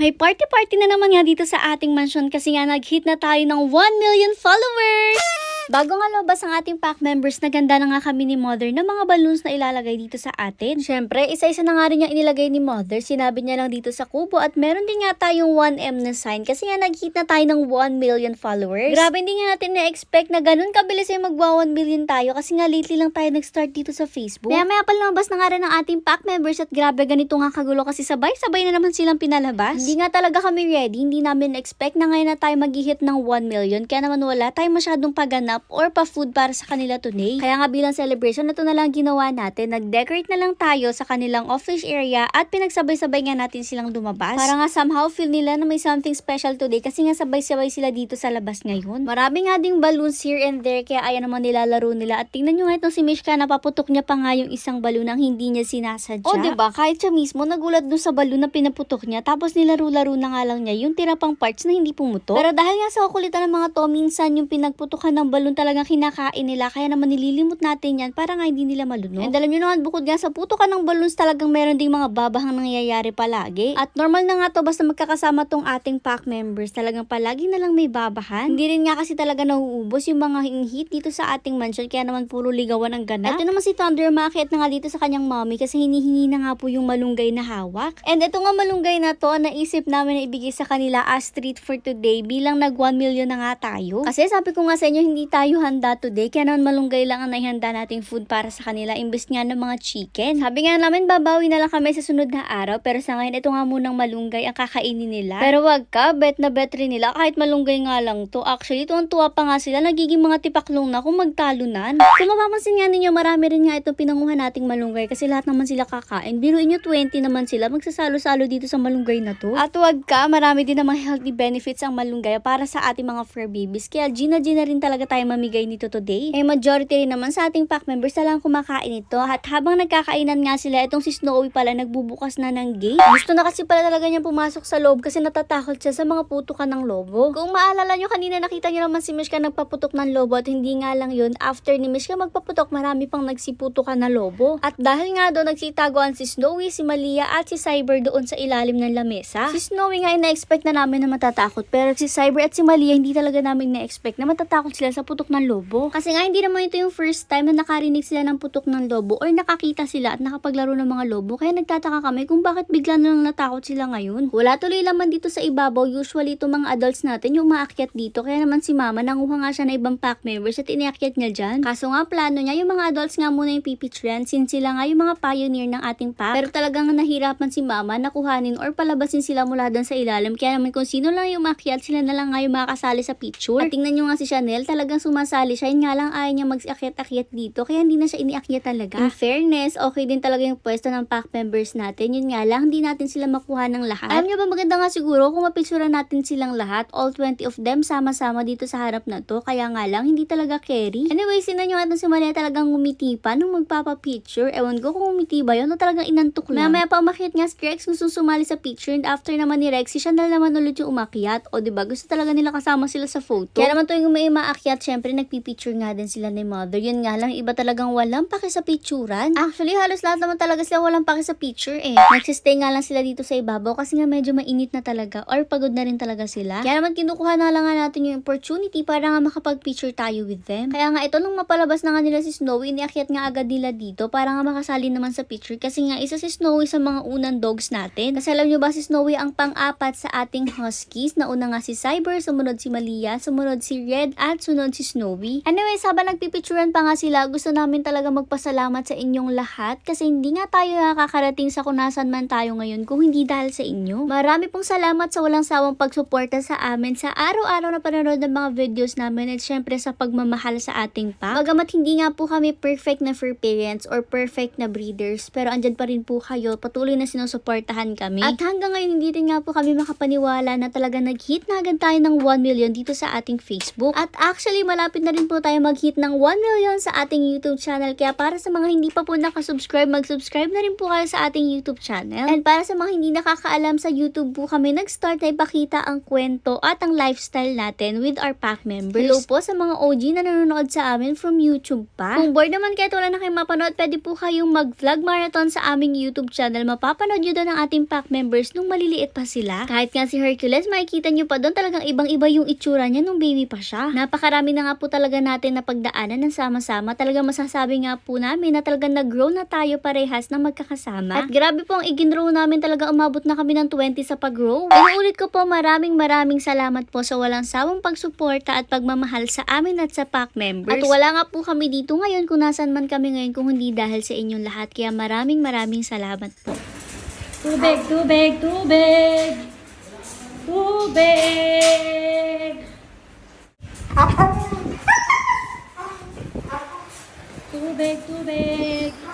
May party-party na naman nga dito sa ating mansion kasi nga nag-hit na tayo ng 1 million followers! Bago nga lobas ang ating pack members, naganda na nga kami ni Mother ng mga balloons na ilalagay dito sa atin. Siyempre, isa-isa na nga rin yung inilagay ni Mother. Sinabi niya lang dito sa kubo at meron din nga tayong 1M na sign kasi nga nag-hit na tayo ng 1 million followers. Grabe, hindi nga natin na-expect na ganun kabilis yung magwa 1 million tayo kasi nga lately lang tayo nag-start dito sa Facebook. Maya maya pala lumabas na nga rin ang ating pack members at grabe ganito nga kagulo kasi sabay-sabay na naman silang pinalabas. Hindi nga talaga kami ready, hindi namin expect na ngayon na tayo mag-hit ng 1 million kaya naman wala tayong masyadong paganap or pa-food para sa kanila today. Kaya nga bilang celebration na to na lang ginawa natin, nag-decorate na lang tayo sa kanilang office area at pinagsabay-sabay nga natin silang dumabas. Para nga somehow feel nila na may something special today kasi nga sabay-sabay sila dito sa labas ngayon. Marami nga ding balloons here and there kaya ayan naman nilalaro nila at tingnan nyo nga itong si Mishka napaputok niya pa nga yung isang balloon ang hindi niya sinasadya. O diba kahit siya mismo nagulat dun sa balloon na pinaputok niya tapos nilararo-laro na nga lang niya yung tira pang parts na hindi pumutok. Pero dahil nga sa kukulitan ng mga to minsan yung pinagputukan ng balloon talagang kinakain nila kaya naman nililimot natin yan para nga hindi nila malunok. And alam nyo naman bukod nga sa putukan ng balloons talagang meron ding mga babahang nangyayari palagi. At normal na nga to basta magkakasama tong ating pack members talagang palagi na lang may babahan. Hindi rin nga kasi talaga nauubos yung mga hit dito sa ating mansion kaya naman puro ligawan ang ganap. Ito naman si Thunder maakyat na nga dito sa kanyang mommy kasi hinihingi na nga po yung malunggay na hawak. And ito nga malunggay na to naisip namin na ibigay sa kanila as treat for today bilang nag 1 million na nga tayo. Kasi sabi ko nga sa inyo hindi tayo handa today kaya naman malunggay lang ang naihanda nating food para sa kanila imbes nga ng mga chicken. Sabi nga namin babawi na lang kami sa sunod na araw pero sa ngayon ito nga munang malunggay ang kakainin nila. Pero wag ka, bet na bet rin nila kahit malunggay nga lang to. Actually, tuwang-tuwa pa nga sila nagiging mga tipaklong na kung magtalunan. Kung mapapansin nga ninyo, marami rin nga itong pinanguha nating malunggay kasi lahat naman sila kakain. Biruin nyo 20 naman sila, magsasalo-salo dito sa malunggay na to. At wag ka, marami din namang healthy benefits ang malunggay para sa ating mga fur babies. Kaya gina-gina rin talaga tayo mamigay nito today. Eh, majority rin naman sa ating pack members na lang kumakain ito. At habang nagkakainan nga sila, itong si Snowy pala nagbubukas na ng gate. Gusto na kasi pala talaga niya pumasok sa loob kasi natatakot siya sa mga putukan ng lobo. Kung maalala nyo, kanina nakita nyo naman si Mishka nagpaputok ng lobo at hindi nga lang yun, after ni Mishka magpaputok, marami pang nagsiputukan na lobo. At dahil nga doon nagsitagoan si Snowy, si Malia at si Cyber doon sa ilalim ng lamesa. Si Snowy nga ay na-expect na namin na matatakot pero si Cyber at si Malia hindi talaga namin na-expect na matatakot sila sa putok ng lobo. Kasi nga hindi naman ito yung first time na nakarinig sila ng putok ng lobo or nakakita sila at nakapaglaro ng mga lobo. Kaya nagtataka kami kung bakit bigla na lang natakot sila ngayon. Wala tuloy laman dito sa ibabaw. Usually ito mga adults natin yung maakyat dito. Kaya naman si mama nanguha nga siya na ibang pack members at iniakyat niya dyan. Kaso nga plano niya yung mga adults nga muna yung pipicturean since sila nga yung mga pioneer ng ating pack. Pero talagang nahirapan si mama na kuhanin or palabasin sila mula doon sa ilalim. Kaya naman kung sino lang yung maakyat sila na lang nga yung makakasali sa picture. At tingnan nyo nga si Chanel talagang sumasali siya. Yun nga lang ayaw niya mag-akyat-akyat dito. Kaya hindi na siya iniakyat talaga. In fairness, okay din talaga yung pwesto ng pack members natin. Yun nga lang, hindi natin sila makuha ng lahat. Alam niyo ba maganda nga siguro kung mapicturean natin silang lahat, all 20 of them sama-sama dito sa harap na to. Kaya nga lang, hindi talaga carry. Anyway, sinan nyo nga si Malia talagang ngumiti pa nung magpapa-picture. Ewan ko kung ngumiti ba yun o talagang inantok lang. Mamaya pa umakyat nga si Rex gusto sumali sa picture and after naman ni Rex, si Chanel naman ulit yung umakyat. O diba, gusto talaga nila kasama sila sa photo. Kaya naman tuwing may maakyat, syempre nagpipicture nga din sila ni Mother. Yun nga lang, iba talagang walang paki sa picturean. Actually, halos lahat naman talaga sila walang paki sa picture eh. Nagsistay nga lang sila dito sa ibabaw kasi nga medyo mainit na talaga or pagod na rin talaga sila. Kaya naman kinukuha na lang nga natin yung opportunity para nga makapag-picture tayo with them. Kaya nga ito nung mapalabas na nga nila si Snowy, iniakyat nga agad nila dito para nga makasali naman sa picture kasi nga isa si Snowy sa mga unang dogs natin. Kasi alam nyo ba si Snowy ang pang-apat sa ating huskies. Nauna nga si Cyber, sumunod si Malia, sumunod si Red at sunod si Snowy. Anyways, habang nagpipicturean pa nga sila, gusto namin talaga magpasalamat sa inyong lahat kasi hindi nga tayo nakakarating sa kung nasan man tayo ngayon kung hindi dahil sa inyo. Marami pong salamat sa walang sawang pagsuporta sa amin sa araw-araw na panonood ng mga videos namin at syempre sa pagmamahal sa ating pack. Bagamat hindi nga po kami perfect na fur parents or perfect na breeders, pero andyan pa rin po kayo, patuloy na sinusuportahan kami. At hanggang ngayon hindi rin nga po kami makapaniwala na talaga nag-hit na agad tayo ng 1 million dito sa ating Facebook. At actually, malapit na rin po tayo mag-hit ng 1 million sa ating YouTube channel. Kaya para sa mga hindi pa po nakasubscribe, mag-subscribe na rin po kayo sa ating YouTube channel. And para sa mga hindi nakakaalam sa YouTube po kami, nag-start na ipakita ang kwento at ang lifestyle natin with our pack members. Hello po sa mga OG na nanonood sa amin from YouTube pa. Kung bored naman kayo at wala na kayong mapanood, pwede po kayong mag-vlog marathon sa aming YouTube channel. Mapapanood nyo doon ang ating pack members nung maliliit pa sila. Kahit nga si Hercules, makikita nyo pa doon talagang ibang-iba yung itsura niya nung baby pa siya. Napakarami na nga po talaga natin na pagdaanan ng sama-sama. Talagang masasabi nga po namin na talagang nag-grow na tayo parehas na magkakasama. At grabe po ang iginrow namin talaga umabot na kami ng 20 sa pag-grow. Inuulit ko po maraming maraming salamat po sa walang sawang pagsuporta at pagmamahal sa amin at sa pack members. At wala nga po kami dito ngayon kung nasan man kami ngayon kung hindi dahil sa inyong lahat. Kaya maraming maraming salamat po. Tubig, tubig, tubig. Tubig. back big. back.